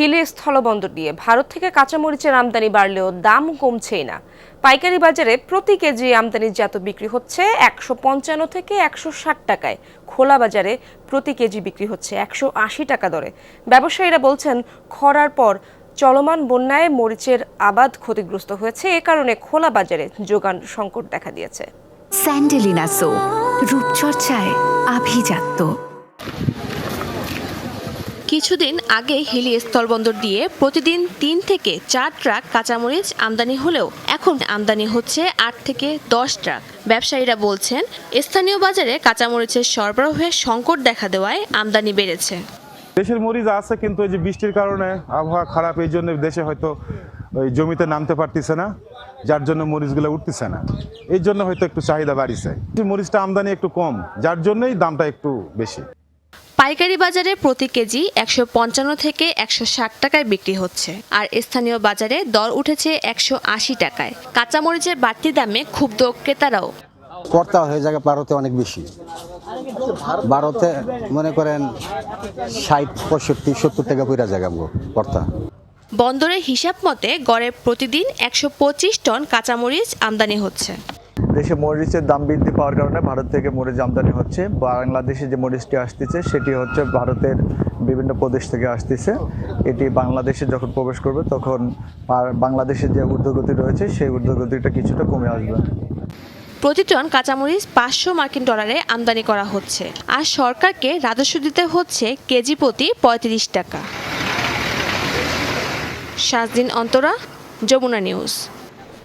হিলি স্থলবন্দর দিয়ে ভারত থেকে কাঁচামরিচের আমদানি বাড়লেও দাম কমছেই না। পাইকারি বাজারে প্রতি কেজি আমদানিজাত বিক্রি হচ্ছে একশো পঞ্চান্ন থেকে একশো ষাট টাকায়। খোলা বাজারে প্রতি কেজি বিক্রি হচ্ছে একশো আশি টাকা দরে। ব্যবসায়ীরা বলছেন, খরার পর চলমান বন্যায় মরিচের আবাদ ক্ষতিগ্রস্ত হয়েছে, এ কারণে খোলা বাজারে যোগান সংকট দেখা দিয়েছে। স্যান্ডেলিনা সো, রূপচর্চায় আভিজাত্য। কিছুদিন আগে হিলি স্থলবন্দর দিয়ে প্রতিদিন তিন থেকে চার ট্রাক কাঁচামরিচ আমদানি হলেও এখন আমদানি হচ্ছে আট থেকে দশ ট্রাক। ব্যবসায়ীরা বলছেন, স্থানীয় বাজারে কাঁচামরিচের সরবরাহের সংকট দেখা দেওয়ায় আমদানি বেড়েছে। দেশের মরিচ আছে, কিন্তু ওই যে বৃষ্টির কারণে আবহাওয়া খারাপ, এই জন্য দেশে হয়তো ওই জমিতে নামতে পারতেছে না, যার জন্য মরিচগুলো উঠতেছে না। এই জন্য হয়তো একটু চাহিদা বাড়িছে। মরিচটা আমদানি একটু কম, যার জন্যই দামটা একটু বেশি। পাইকারি বাজারে প্রতি কেজি একশো পঞ্চান্ন থেকে একশো ষাট টাকায় বিক্রি হচ্ছে। আর স্থানীয় বাজারে দর উঠেছে একশো আশি টাকায়। কাঁচামরিচের বাড়তি দামে ক্ষুব্ধ ক্রেতারাও। কর্তা হয়ে যাবে ভারতে অনেক বেশি। ভারতে মনে করেন ষাট পঁয়ষট্টি সত্তর টাকা পইরা জায়গা কর্তা। বন্দরের হিসাব মতে গড়ে প্রতিদিন একশো পঁচিশ টন কাঁচামরিচ আমদানি হচ্ছে। দেশে মরিচের দাম বৃদ্ধি পাওয়ার কারণে ভারত থেকে মরিচ আমদানি হচ্ছে। বাংলাদেশে যে মরিচটি আসতেছে, সেটি হচ্ছে ভারতের বিভিন্ন প্রদেশ থেকে আসতেছে। এটি বাংলাদেশে যখন প্রবেশ করবে, তখন আর বাংলাদেশের যে ঊর্ধ্বগতি রয়েছে, সেই ঊর্ধ্বগতিটা কিছুটা কমে আসবে। প্রতি টন কাঁচামরিচ পাঁচশো মার্কিন ডলারে আমদানি করা হচ্ছে। আর সরকারকে রাজস্ব দিতে হচ্ছে কেজি প্রতি পঁয়ত্রিশ টাকা। সাত দিন অন্তরা, যমুনা নিউজ।